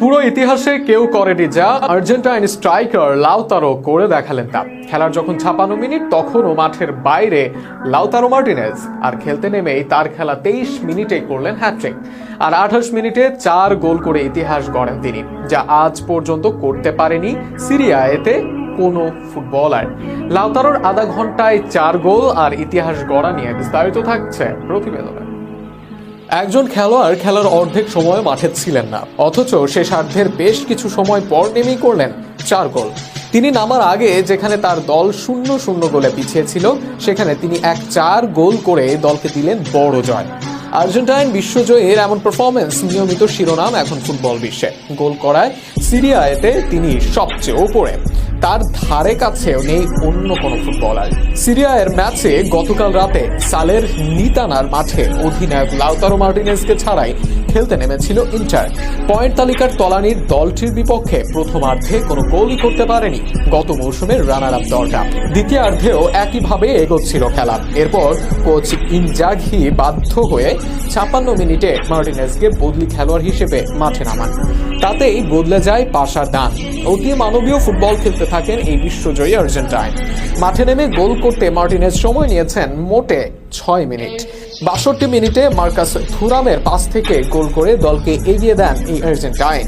পুরো ইতিহাসে কেউ করেনি যা আর্জেন্টাইন স্ট্রাইকার লাউতারো করে দেখালেন তা। খেলার যখন ছাপানো মিনিট, তখনও মাঠের বাইরে লাউতারো মার্টিনেজ। আর খেলতে নেমেই তার খেলা তেইশ মিনিটেই করলেন হ্যাট্রিক আর আঠাশ মিনিটে চার গোল করে ইতিহাস গড়েন তিনি, যা আজ পর্যন্ত করতে পারেনি সিরিয়া এতে কোনো ফুটবলার। লাউতারোর আধা ঘন্টায় চার গোল আর ইতিহাস গড়া নিয়ে বিস্তারিত থাকছে প্রতিবেদনে। একজন খেলোয়াড় খেলার অর্ধেক সময় মাঠে ছিলেন না। অথচ শেষার্ধের বেশ কিছু সময় পর নেমেই করলেন চার গোল। তিনি নামার আগে যেখানে তার দল শূন্য শূন্য গোলে পিছিয়ে ছিল সেখানে তিনি এক চার গোল করে দলকে দিলেন বড় জয়। আর্জেন্টাইন বিশ্বজয়ের এমন পারফরমেন্স নিয়মিত শিরোনাম এখন ফুটবল বিশ্বে। গোল করায় সিরিয়া এতে তিনি সবচেয়ে ওপরে। তার ধারে কাছেও নেই অন্য কোনো ফুটবলার। সিরিয়া এর ম্যাচে গতকাল রাতে সালের নিতানার মাঠে অধিনায়ক লাউতারো মার্টিনেজকে ছাড়াই খেলতে নেমেছিল ইন্টার। পয়েন্ট তালিকার তলানির দলটির বিপক্ষে প্রথমার্ধে কোনো গোলই করতে পারেনি গত মৌসুমের রানার আপ দলটা। দ্বিতীয়ার্ধেও একইভাবে এগোচ্ছিল খেলা। এরপর কোচ ইনজাঘি বাধ্য হয়ে ছাপ্পান্ন মিনিটে মার্টিনেসকে বদলি খেলোয়াড় হিসেবে মাঠে নামান। তাতেই বদলে যায় পাশার ডান অতি মানবীয় ফুটবল খেলতে থাকেন এই বিশ্বজয়ী আর্জেন্টাইন। মাঠে নেমে গোল করতে মার্টিনেজ সময় নিয়েছেন মোটে ছয় মিনিট। বাষট্টি মিনিটে মার্কাস থুরামের পাস থেকে গোল করে দলকে এগিয়ে দেন এই আর্জেন্টাইন।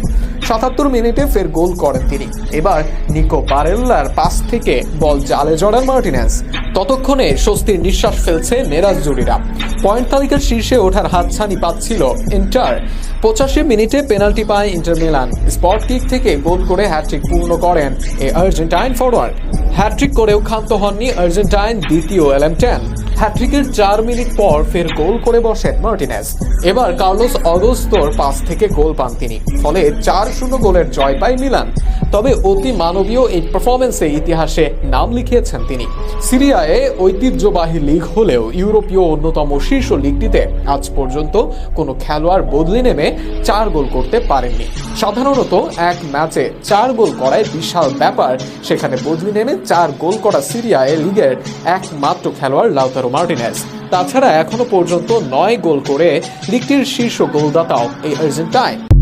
সাতাত্তর মিনিটে ফের গোল করেন তিনি। এবার নিকো বারেল্লার পাস থেকে বল জালে জড়ান মার্টিনেস। ততক্ষণে স্বস্তির নিঃশ্বাস ফেলছে নেরাজ জুরিরা। পয়েন্ট তালিকার শীর্ষে ওঠার হাতছানি পাচ্ছিল ইন্টার। পঁচাশি মিনিটে পেনাল্টি পায় ইন্টার মিলান। স্পট কিক থেকে গোল করে হ্যাট্রিক পূর্ণ করেন এ আর্জেন্টাইন ফরওয়ার্ড হ্যাট্রিক করেও ক্ষান্ত হননি আর্জেন্টাইন দ্বিতীয় এলএম টেন। হ্যাট্রিকের চার মিনিট পর ফের গোল করে বসেন মার্টিনেজ। এবার কার্লোস অগস্তোর পাস থেকে গোল পান তিনি। ফলে চার শূন্য গোলের জয় পায় মিলান। তবে অতি মানবীয় এই পারফরমেন্সে ইতিহাসে নাম লিখিয়েছেন তিনি। সিরিয়ায় ঐতিহ্যবাহী লিগ হলেও ইউরোপীয় অন্যতম শীর্ষ লিগটিতে আজ পর্যন্ত কোনো খেলোয়াড় বদলি নেমে চার গোল করতে পারেননি। সাধারণত এক ম্যাচে চার গোল করায় বিশাল ব্যাপার। সেখানে বদলি নেমে চার গোল করা সিরিয়ায় লিগের একমাত্র খেলোয়াড় লাউতারো মার্টিনেস। তাছাড়া এখনও পর্যন্ত নয় গোল করে লিগটির শীর্ষ গোলদাতাও এই আর্জেন্টাইন।